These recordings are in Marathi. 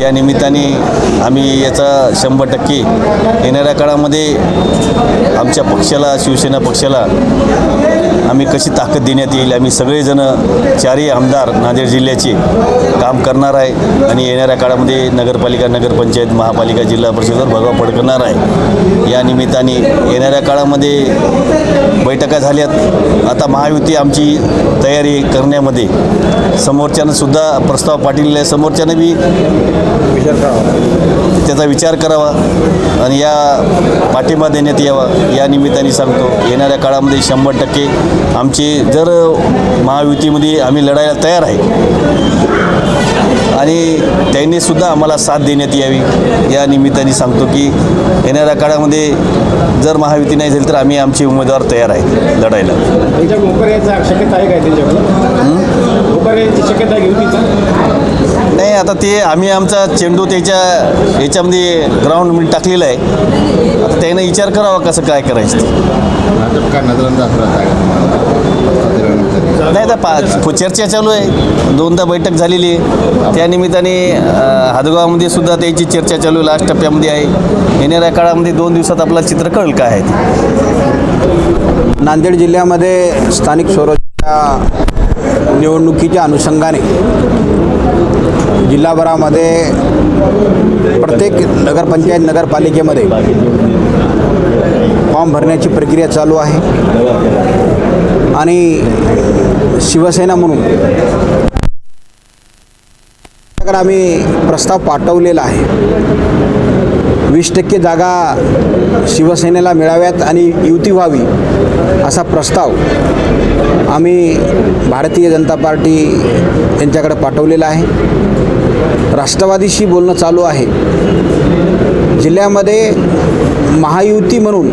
या निमित्ताने आम्ही याचा शंभर टक्के येणाऱ्या काळामध्ये आमच्या पक्षाला शिवसेना पक्षाला आम्ही कशी ताकद देण्यात येईल? आम्ही सगळेजण चारही आमदार नांदेड जिल्ह्याचे काम करणार आहे आणि येणाऱ्या काळामध्ये नगरपालिका नगरपंचायत महापालिका जिल्हा परिषदवर भगवा पडकणार आहे. या निमित्ताने येणाऱ्या काळामध्ये बैठका झाल्यात. आता महायुती आमची तयारी करण्यामध्ये. समोरच्यानं सुद्धा प्रस्ताव पाठवलेला आहे. समोरच्यानं बी त्याचा विचार करावा आणि या पाठिंबा देण्यात यावा. या निमित्ताने सांगतो येणाऱ्या काळामध्ये शंभर टक्के आमचे जर महायुतीमध्ये आम्ही लढायला तयार आहे आणि त्यांनी सुद्धा आम्हाला साथ देण्यात यावी या निमित्ताने सांगतो की येणाऱ्या काळामध्ये जर महायुती नाही झाली तर आम्ही आमचे उमेदवार तयार आहेत लढायला. शक्यता आहे काय शक्यता आता ते आम्ही आमचा चेंडू त्याच्या याच्यामध्ये ग्राउंडमध्ये टाकलेला आहे. आता त्यानं विचार करावा कसं काय करायचं. ते. नाही आता पा चर्चा चालू आहे. दोनदा बैठक झालेली आहे. त्या निमित्ताने अं, हादगावामध्ये सुद्धा त्याची चर्चा चालू आहे. लास्ट टप्प्यामध्ये आहे. येणाऱ्या काळामध्ये दोन दिवसात आपला चित्र कळेल काय आहे ते. नांदेड जिल्ह्यामध्ये स्थानिक स्वराज्याच्या निवडणुकीच्या अनुषंगाने जिल्हाभरामध्ये प्रत्येक नगरपंचायत नगरपालिकेमध्ये फॉर्म भरण्याची प्रक्रिया चालू आहे. आणि शिवसेना म्हणून आम्ही प्रस्ताव पाठवलेला आहे. वीस टक्के जागा शिवसेनेला मिळाव्यात आणि युती व्हावी असा प्रस्ताव आम्ही भारतीय जनता पार्टी यांच्याकडे पाठवलेला आहे. राष्ट्रवादीशी बोलणं चालू आहे. जिल्ह्यामध्ये महायुती म्हणून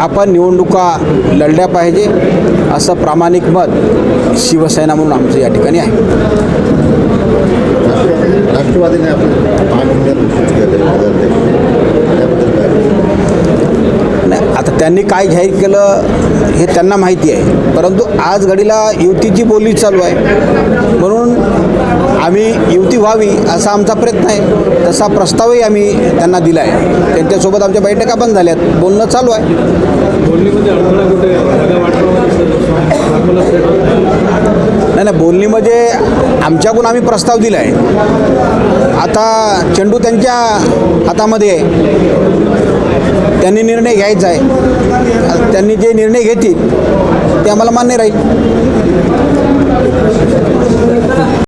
आपण निवडणुका लढल्या पाहिजे असं प्रामाणिक मत शिवसेना म्हणून आमचं या ठिकाणी आहे. राष्ट्रवादीने नाही आता त्यांनी काय जाहीर केलं हे त्यांना माहिती आहे. परंतु आज घडीला युतीची बोली चालू आहे. म्हणून आम्ही युती व्हावी असा आमचा प्रयत्न आहे. तसा प्रस्तावही आम्ही त्यांना दिला आहे त्यांच्यासोबत आमच्या बैठका पण झाल्यात. बोलणं चालू आहे. बोलणीमध्ये नाही. नाही बोलणी म्हणजे आमच्याकडून आम्ही प्रस्ताव दिला आहे आता चेंडू त्यांच्या हातामध्ये आहे. त्यांनी निर्णय घ्यायचा आहे. त्यांनी जे निर्णय घेतील ते आम्हाला मान्य राहील.